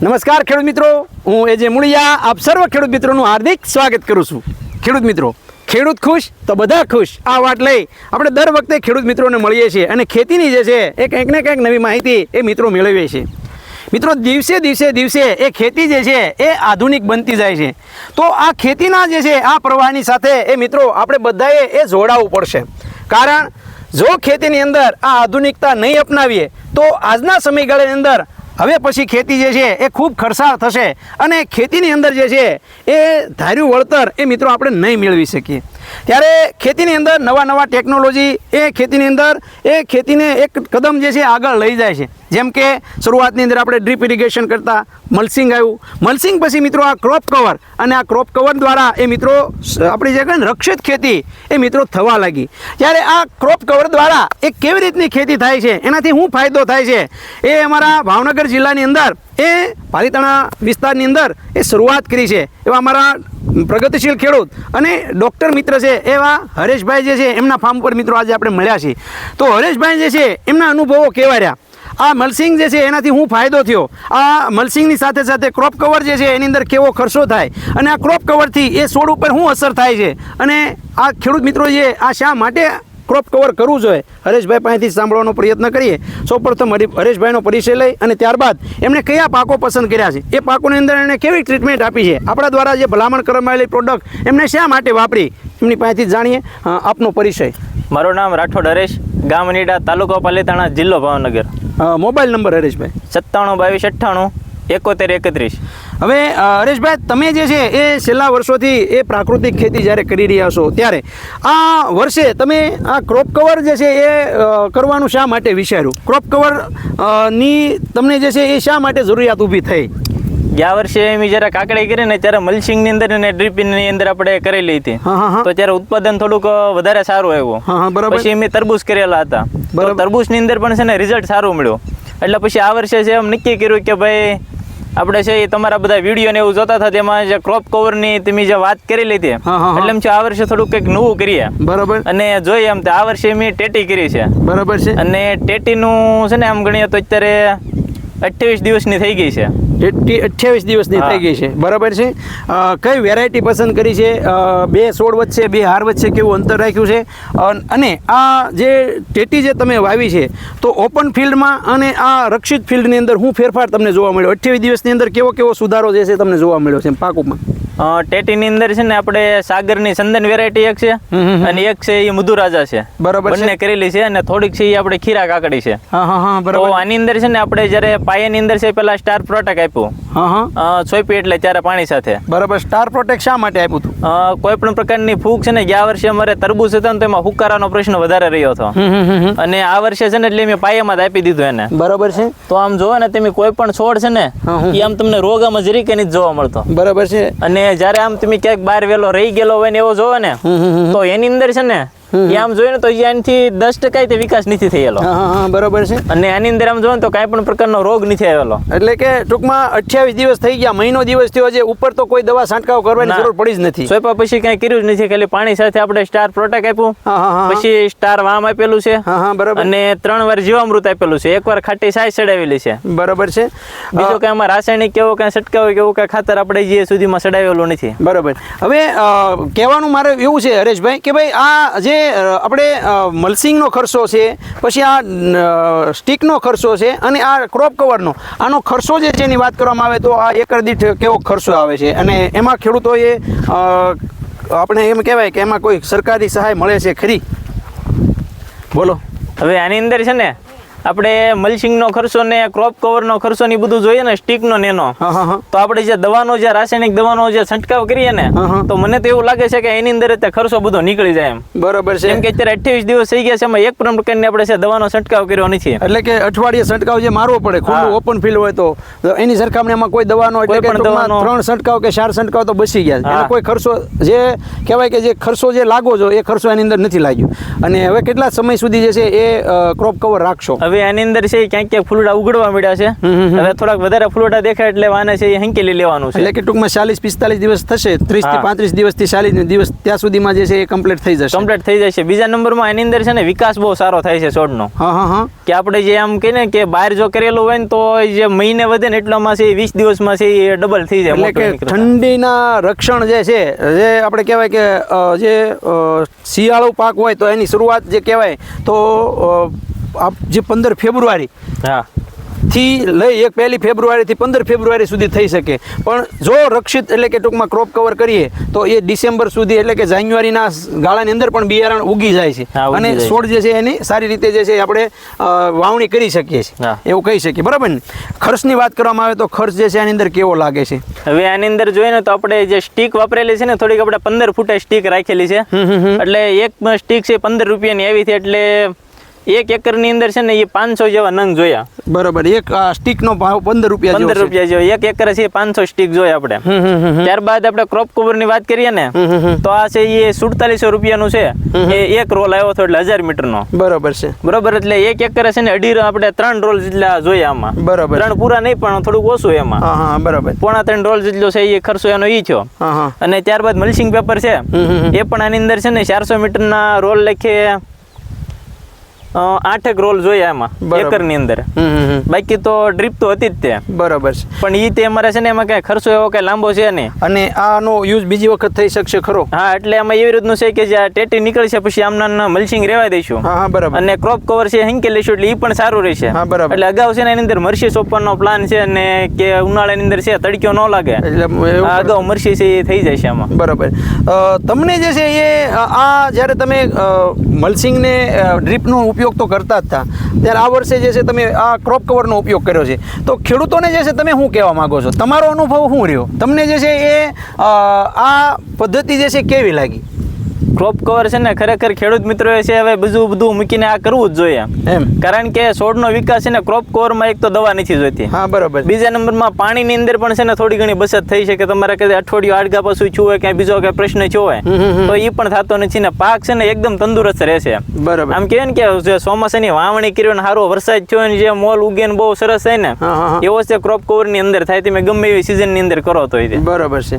નમસ્કાર ખેડૂત મિત્રો. હું એજે મુળિયા, આપ સર્વ ખેડૂત મિત્રોનું હાર્દિક સ્વાગત કરું છું. ખેડૂત મિત્રો, ખેડૂત ખુશ તો બધા ખુશ? આ વાત લઈ આપણે દર વખતે ખેડૂત મિત્રોને મળીએ છીએ અને ખેતીની જે છે, એ કંઈક ને કંઈક નવી માહિતી એ મિત્રો મેળવીએ છીએ. મિત્રો, દિવસે દિવસે દિવસે એ ખેતી જે છે, એ આધુનિક બનતી જાય છે. તો આ ખેતીના જે છે, આ પ્રવાહની સાથે એ મિત્રો આપણે બધાએ એ જોડાવવું પડશે. કારણ, જો ખેતીની અંદર આ આધુનિકતા નહીં અપનાવીએ, તો આજના સમયગાળાની અંદર હવે પછી ખેતી જે છે એ ખૂબ ખર્ચાળ થશે અને ખેતીની અંદર જે છે એ ધાર્યું વળતર એ મિત્રો આપણે નહીં મેળવી શકીએ. ત્યારે ખેતીની અંદર નવા નવા ટેકનોલોજી એ ખેતીની અંદર, એ ખેતીને એક કદમ જે છે આગળ લઈ જાય છે. જેમ કે શરૂઆતની અંદર આપણે ડ્રીપ ઇરિગેશન કરતા મલ્સિંગ આવ્યું. મલ્સિંગ પછી મિત્રો આ ક્રોપ કવર અને આ ક્રોપ કવર દ્વારા એ મિત્રો આપણી જે કહેવાય રક્ષિત ખેતી, એ મિત્રો થવા લાગી. ત્યારે આ ક્રોપ કવર દ્વારા એ કેવી રીતની ખેતી થાય છે? એનાથી શું ફાયદો થાય છે? એ અમારા ભાવનગર જિલ્લાની અંદર, એ પાલીતાણા વિસ્તારની અંદર એ શરૂઆત કરી છે. એવા અમારા પ્રગતિશીલ ખેડૂત અને ડૉક્ટર મિત્ર છે એવા હરેશભાઈ જે છે એમના ફાર્મ પર મિત્રો આજે આપણે મળ્યા છીએ. તો હરેશભાઈ જે છે એમના અનુભવો કેવા રહ્યા? આ મલસિંગ જે છે એનાથી હું ફાયદો થયો. આ મલસિંગની સાથે સાથે ક્રોપ કવર જે છે એની અંદર કેવો ખર્ચો થાય? અને આ ક્રોપ કવરથી એ છોડ ઉપર શું અસર થાય છે? અને આ ખેડૂત મિત્રો જે આ શા માટે ક્રોપ કવર કરવું જોઈએ. હરેશભાઈ પાસેથી સાંભળવાનો પ્રયત્ન કરીએ. સૌપ્રથમ હરી- હરેશભાઈનો પરિચય લઈ અને ત્યારબાદ એમણે કયા પાકો પસંદ કર્યા છે? એ પાકોની અંદર એમણે કેવી ટ્રીટમેન્ટ આપી છે? આપણા દ્વારા જે ભલામણ કરવામાં આવેલી પ્રોડક્ટ એમને શા માટે વાપરી? એમની પાસેથી જાણીએ આપનો પરિચય. મારું નામ રાઠોડ હરેશ ગામ નીડા તાલુકો પાલીતાણા જિલ્લો ભાવનગર. Mobile number Hareshbhai. સત્તાણું બાવીસ અઠ્ઠાણું એકોતેર એકત્રીસ. હવે હરેશભાઈ તમે જે છે એ છેલ્લા વર્ષોથી એ પ્રાકૃતિક ખેતી જ્યારે કરી રહ્યા છો ત્યારે આ વર્ષે તમે આ ક્રોપ કવર જે છે એ કરવાનું શા માટે વિચાર્યું? ક્રોપ કવરની તમને જે છે એ શા માટે જરૂરિયાત ઊભી થઈ? ગયા વર્ષે મેં જ્યારે કાકડી કરી ને ત્યારે મલ્સિંગની અંદર અને ડ્રીપિંગની અંદર આપણે કરેલી હતી. તો ત્યારે ઉત્પાદન થોડુંક વધારે સારું આવ્યું. પછી મેં તરબૂચ કરેલા હતા. તરબૂચની અંદર પણ છે ને રિઝલ્ટ સારું મળ્યું. એટલે પછી આ વર્ષે છે એમ નક્કી કર્યું કે ભાઈ આપણે છે એ તમારા બધા વીડિયો ને એવું જોતા હતા તેમાં જે ક્રોપ કવરની તમે જે વાત કરી હા. એટલે એમ છે આ વર્ષે થોડુંક કંઈક નવું કરીએ. બરાબર. અને જોઈએ એમ તો આ વર્ષે મેં ટેટી કરી છે. બરાબર છે. અને ટેટીનું છે ને આમ ગણીએ તો અત્યારે અઠ્યાવીસ દિવસની થઈ ગઈ છે. અઠ્યાવીસ દિવસની થઈ ગઈ છે. બરાબર છે? કઈ વેરાયટી પસંદ કરી છે? બે સોળ વચ્ચે બે હાર વચ્ચે કેવું અંતર રાખ્યું છે? અને આ જે ટેટી જે તમે વાવી છે તો ઓપન ફિલ્ડમાં અને આ રક્ષિત ફિલ્ડની અંદર હું ફેરફાર તમને જોવા મળ્યો. અઠ્યાવીસ દિવસની અંદર કેવો કેવો સુધારો જે છે તમને જોવા મળ્યો છે પાકોમાં ટેટીની અંદર છે ને આપણે સાગરની સંદન વેરાયટી એક છે. અને એક છે એ મધુરાજા છે. બરાબર બંને કરેલી છે અને થોડીક છે એ આપણે ખીરા કાકડી છે. તો આની અંદર છે ને આપણે જ્યારે પાયાની અંદર છે પેલા સ્ટાર પ્રોટેક આપ્યું. સોંપી એટલે ત્યારે પાણી સાથે. બરાબર. સ્ટાર પ્રોટેક્ટ શા માટે આપ્યું હતું કોઈ પણ પ્રકારની ફૂગ છે ને ગયા વર્ષે અમારે તરબૂચ હતા ને તો એમાં હુકારાનો પ્રશ્ન વધારે રહ્યો હતો. અને આ વર્ષે છે ને એટલે મેં પાયામાં જ આપી દીધું એને. બરાબર છે. તો આમ જોવો ને તમે કોઈ પણ છોડ છે ને. એ આમ તમને રોગ આમાં જરીકે નહીં જોવા મળતો. બરાબર છે. અને જ્યારે આમ તમે ક્યાંક બહાર વેલો રહી ગયેલો હોય ને એવો જોવે ને. તો એની અંદર છે ને આમ જોઈએ ને તો એ દસ ટકા વિકાસ નથી થયેલો. બરાબર છે. અને આની અંદર આમ જોઈએ તો કાંઈ પણ પ્રકારનો રોગ નથી આવેલો. એટલે કે ટૂંકમાં અઠ્યાવીસ દિવસ થઈ ગયા મહિનો દિવસ થયો છે ઉપર તો કોઈ દવા છંટકાવ કરવાની જરૂર પડી જ નથી. સોપા પછી કાંઈ કર્યું જ નથી ખાલી પાણી સાથે આપણે સ્ટાર પ્રોટેક આપ્યું. પછી સ્ટાર વામ આપેલું છે. હા અને ત્રણ વાર જીવામૃત આપેલું છે. એક વાર ખાટી સાય ચડાવેલી છે. બરોબર છે. બીજું કાંઈ આમાં રાસાયણિક કેવો કાંઈ છંટકાવ કેવું કાંઈ ખાતર આપણે જે સુધીમાં ચડાવેલું નથી. બરોબર. હવે કહેવાનું મારે એવું છે હરેશભાઈ કે ભાઈ આ જે આપણે મલસિંગનો ખર્ચો છે, પછી આ સ્ટીકનો ખર્ચો છે અને આ ક્રોપ કવરનો. આનો ખર્ચો જે છે એની વાત કરવામાં આવે તો આ એકર દીઠ કેવો ખર્ચો આવે છે? અને એમાં ખેડૂતોએ આપણે એમ કહેવાય કે એમાં કોઈ સરકારી સહાય મળે છે ખરી? બોલો. હવે આની અંદર છે ને આપણે મલ્સિંગનો ખર્ચો ને ક્રોપ કવરનો ખર્ચો ને બધું જોઈએ ને સ્ટીકનો ને એનો. તો આપણે જે દવાનો જે રાસાયણિક દવાનો જે છંટકાવ કરીએ ને. તો મને તો એવું લાગે છે કે એની અંદર તે ખર્ચો બધો નીકળી જાય એમ. બરાબર છે. કેમ કે અત્યારે અઠ્યાવીસ દિવસ થઈ ગયા છે એમાં એક પણ પ્રકારની આપણે છે દવાનો છંટકાવ કર્યો નથી. એટલે કે અઠવાડિયે છંટકાવ જે મારવો પડે ખુલ્લું ઓપન ફિલ્ડ હોય તો એની સરખામણીમાં કોઈ દવાનો એટલે કે. ત્રણ છંટકાવ કે ચાર છંટકાવ તો બસી ગયા. એનો કોઈ ખર્ચો જે કહેવાય કે જે ખર્ચો જે લાગો છો એ ખર્ચો એની અંદર નથી લાગ્યો. અને હવે કેટલા સમય સુધી જે છે એ ક્રોપ કવર રાખશો? હવે આની અંદર છે ક્યાંક ક્યાંક ફૂલડા ઉગડવા મળ્યા છે. હવે થોડાક વધારે ફૂલડા દેખાય એટલે વાને છે એ હંકેલી લેવાનું છે. એટલે કે ટૂંકમાં ચાલીસ પિસ્તાલીસ દિવસ થશે ત્રીસથી પાંત્રીસ દિવસ દિવસથી ચાલીસ દિવસ ત્યાં સુધીમાં જે છે એ કમ્પ્લીટ થઈ જશે. કમ્પ્લીટ થઈ છે બીજા નંબરમાં એની અંદર છે ને વિકાસ બહુ સારો થાય છે છોડનો. કે આપણે જે આમ કહીએ ને કે બહાર જો કરેલું હોય ને તો એ જે મહિને વધે ને એટલામાં છે વીસ દિવસમાં છે એ ડબલ થઈ જાય એટલે કે ઠંડીના રક્ષણ જે છે જે આપણે કહેવાય કે જે શિયાળો પાક હોય તો એની શરૂઆત જે કહેવાય તો જે પંદર ફેબ્રુઆરી હા. થી લઈ એક પહેલી ફેબ્રુઆરીથી પંદર ફેબ્રુઆરી સુધી થઈ શકે. પણ જો રક્ષિત એટલે કે ટૂંકમાં ક્રોપ કવર કરીએ તો એ ડિસેમ્બર સુધી એટલે કે જાન્યુઆરીના ગાળાની અંદર પણ બિયારણ ઉગી જાય છે. અને છોડ જે છે એની સારી રીતે જે છે આપણે વાવણી કરી શકીએ છીએ. એવું કહી શકીએ. બરાબર ને? ખર્ચની વાત કરવામાં આવે તો ખર્ચ જે છે એની અંદર કેવો લાગે છે? હવે આની અંદર જોઈએ ને તો આપણે જે સ્ટીક વાપરેલી છે ને થોડીક આપણે પંદર ફૂટે સ્ટીક રાખેલી છે. એટલે એક સ્ટીક છે પંદર રૂપિયાની આવી છે એટલે એક એકરની અંદર છે ને એ પાંચસો જેવા નંગ જોયા. બરોબર એક સ્ટીક સ્ટીકનો ભાવ પંદર રૂપિયા પંદર રૂપિયા જેવો. એક એકર છે પાંચસો સ્ટીક જોઈએ આપણે. ત્યારબાદ આપણે ક્રોપ કવરની વાત કરીએ ને. તો આ છે એ સુડતાલીસો રૂપિયાનું છે. એ એક રોલ આવ્યો હતો એટલે હજાર મીટરનો. બરોબર છે. બરોબર એટલે એક એકર છે ને અઢી આપણે ત્રણ રોલ જેટલા જોઈએ આમાં. બરોબર. ત્રણ પૂરા નહીં પણ થોડુંક ઓછું એમાં. હા પોણા ત્રણ રોલ જેટલો છે એ ખર્ચો એનો ઈ થયો. અને ત્યારબાદ મલ્સિંગ પેપર છે. એ પણ આની અંદર છે ને ચારસો મીટરના રોલ લખે. આઠેક રોલ જોયા એમાં એકરની અંદર. બાકી તો ડ્રીપ તો હતી જ તે. બરાબર છે. પણ ઈ તે અમારે છે ને એમાં કઈ ખર્ચો એવો કઈ લાંબો છે નહીં. અને આનો યુઝ બીજી વખત થઈ શકશે ખરો? હા એટલે એમાં એવી રીતનું છે કે જે આ ટેટી નીકળશે પછી આમના મલ્સિંગ રેવા દઈશું. હા હા બરાબર. અને ક્રોપ કવર છે હિંકે લઈશું એટલે ઈ પણ સારું રહેશે. હા, બરાબર. એટલે અગાઉ છે ને એની અંદર મરસી સોપવાનો પ્લાન છે અને કે ઉનાળાની અંદર છે તડક્યો ન લાગે. એટલે અગાઉ મરસી છે એ થઈ જાય છે આમાં. બરાબર. તમને જે છે એ આ જ્યારે તમે મલસિંગને ડ્રીપનો ઉપયોગ તો કરતા જ હતા ત્યારે આ વર્ષે જે છે તમે આ ક્રોપ કવરનો ઉપયોગ કર્યો છે. તો ખેડૂતોને જે છે તમે શું કહેવા માંગો છો? તમારો અનુભવ શું રહ્યો? તમને જે છે એ આ પદ્ધતિ જે છે કેવી લાગી? ક્રોપ કવર છે ને ખરેખર ખેડૂત મિત્રો છે હવે બધું બધું મૂકીને આ કરવું જ જોઈએ. એમ. કારણ કે છોડનો વિકાસ છે ને ક્રોપ કવરમાં એક તો દવા નથી જોઈતી. હા બરાબર. બીજા નંબરમાં પાણીની અંદર પણ છે ને થોડી ઘણી બચત થઈ છે કે તમારે કદાચ અઠવાડિયું આડગા પાછું છું હોય ક્યાંય બીજો કઈ પ્રશ્ન થયો હોય. તો એ પણ થતો નથી ને પાક છે ને એકદમ તંદુરસ્ત રહેશે બરાબર. આમ કહેવાય ને કે જે ચોમાસાની વાવણી કર્યો ને સારો વરસાદ થયો ને જે મોલ ઉગે ને બહુ સરસ થાય ને એવો છે ક્રોપ કવરની અંદર થાય તમે ગમે એવી સિઝનની અંદર કરો તો બરાબર છે.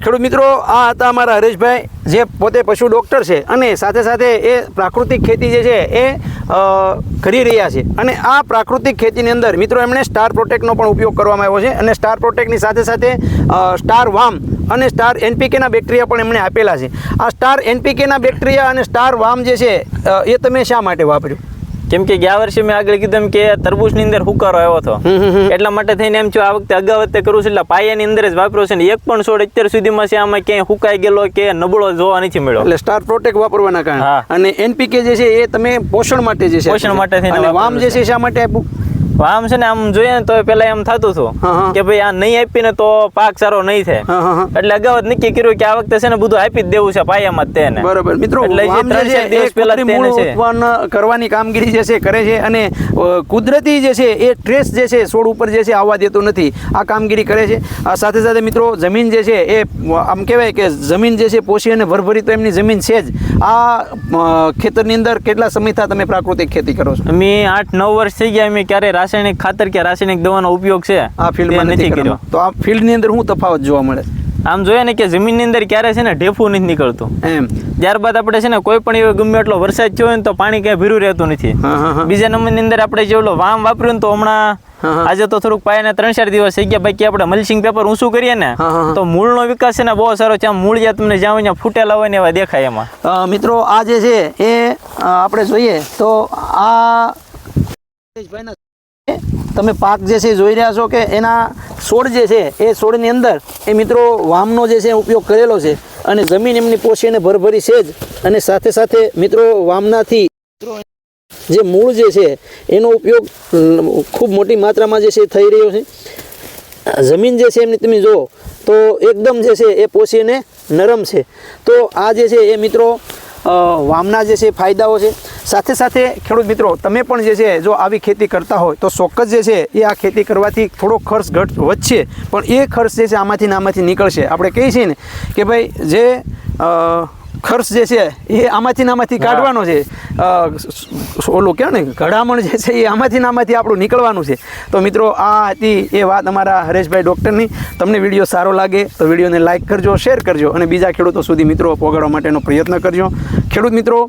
ખેડૂત મિત્રો આ હતા અમારા હરેશભાઈ જે પોતે પશુ ડૉક્ટર છે અને સાથે સાથે એ પ્રાકૃતિક ખેતી જે છે એ કરી રહ્યા છે. અને આ પ્રાકૃતિક ખેતીની અંદર મિત્રો એમણે સ્ટાર પ્રોટેક્ટનો પણ ઉપયોગ કરવામાં આવ્યો છે અને સ્ટાર પ્રોટેક્ટની સાથે સાથે સ્ટાર વામ અને સ્ટાર એનપીકેના બેક્ટેરિયા પણ એમણે આપેલા છે. આ સ્ટાર એનપીકેના બેક્ટેરિયા અને સ્ટાર વામ જે છે એ તમે શા માટે વાપર્યું? કેમ કે ગયા વર્ષે મેં આગળ કીધું એમ કે તરબૂચની અંદર હુકારો આવ્યો હતો. એટલા માટે થઈને એમ છું આ વખતે અગાઉ વખતે કરું છું એટલે પાયાની અંદર જ વાપરો છે ને એક પણ છોડ અત્યાર સુધીમાં છે આમાં ક્યાંય હુકાઈ ગયેલો કે નબળો જોવા નથી મળ્યો. એટલે સ્ટાર પ્રોટેક્ટ વાપરવાના કારણે. અને એનપીકે જે છે એ તમે પોષણ માટે જે છે પોષણ માટે થઈને વામ જે છે શા માટે આપ્યું? આમ છે ને આમ જોઈએ ને તો પેલા એમ થતું હતું. કે ભાઈ આ નહીં આપીને તો પાક સારો નહીં થાય. એટલે અગાઉ જ નક્કી કર્યું કે આ વખતે છે ને બધું આપી જ દેવું છે પાયામાં જ તેને. બરોબર. મિત્રો કરવાની કામગીરી જે છે કરે છે અને કુદરતી જે છે એ ટ્રેસ જે છે છોડ ઉપર જે છે આવવા દેતું નથી. આ કામગીરી કરે છે. આ સાથે સાથે મિત્રો જમીન જે છે એ આમ કહેવાય કે જમીન જે છે પોષી અને ભરભરી તો એમની જમીન છે જ. આ ખેતરની અંદર કેટલા સમયથી તમે પ્રાકૃતિક ખેતી કરો છો? અમે આઠ નવ વર્ષ થઈ ગયા અમે ક્યારે રાસાયણિક ખાતર કે રાસાયણિક દવાનો ઉપયોગ છે આ ફિલ્ડમાં નથી કર્યો. તો આ ફિલ્ડની અંદર શું તફાવત જોવા મળે આમ જોઈએ ને કે જમીનની અંદર ક્યારે છે ને ઢેફું નથી નીકળતું. એમ. ત્યારબાદ આપણે છે ને કોઈ પણ એવો ગમે એટલો વરસાદ થયો હોય ને તો પાણી ક્યાંય ભીરું રહેતું નથી. બીજા નંબરની અંદર આપણે જે ઓલો વામ વાપર્યું ને તો હમણાં. આજે તો થોડુંક પાયા ત્રણ ચાર દિવસ થઈ ગયા બાકી આપણે મલ્સિંગ પેપર ઊંચું કરીએ ને. તો મૂળનો વિકાસ છે ને બહુ સારો છે. મૂળ જ્યાં તમને જ્યાં હોય ત્યાં ફૂટેલા હોય ને એવા દેખાય એમાં. મિત્રો આ જે છે એ આપણે જોઈએ તો આ તમે પાક જે છે જોઈ રહ્યા છો કે એના છોડ જે છે, એ છોડની અંદર એ મિત્રો વામનો જે છે ઉપયોગ કરેલો છે અને જમીન એમની પોષીને ભરભરી છે જ. અને સાથે સાથે મિત્રો વામનાથી જે મૂળ જે છે, એનો ઉપયોગ ખૂબ મોટી માત્રામાં જે છે થઈ રહ્યો છે. જમીન જે છે એમની તમે જુઓ, તો એકદમ જે છે એ પોષીને નરમ છે. તો આ જે છે એ મિત્રો વામના જે છે ફાયદાઓ છે. સાથે સાથે ખેડૂત મિત્રો તમે પણ જે છે જો આવી ખેતી કરતા હોય તો ચોક્કસ જે છે એ આ ખેતી કરવાથી થોડો ખર્ચ ઘટ વધશે. પણ એ ખર્ચ જે છે આમાંથી ને આમાંથી નીકળશે. આપણે કહીએ છીએ ને કે ભાઈ જે ખર્ચ જે છે એ આમાંથી આમાંથી કાઢવાનો છે. ઓલું કહેવાય ને ઘડામણ જે છે એ આમાંથી નામાંથી આમાંથી આપણું નીકળવાનું છે. તો મિત્રો આ હતી એ વાત અમારા હરેશભાઈ ડૉક્ટરની. તમને વીડિયો સારો લાગે તો વિડીયોને લાઇક કરજો શેર કરજો અને બીજા ખેડૂતો સુધી મિત્રો પહોંચાડવા માટેનો પ્રયત્ન કરજો. ખેડૂત મિત્રો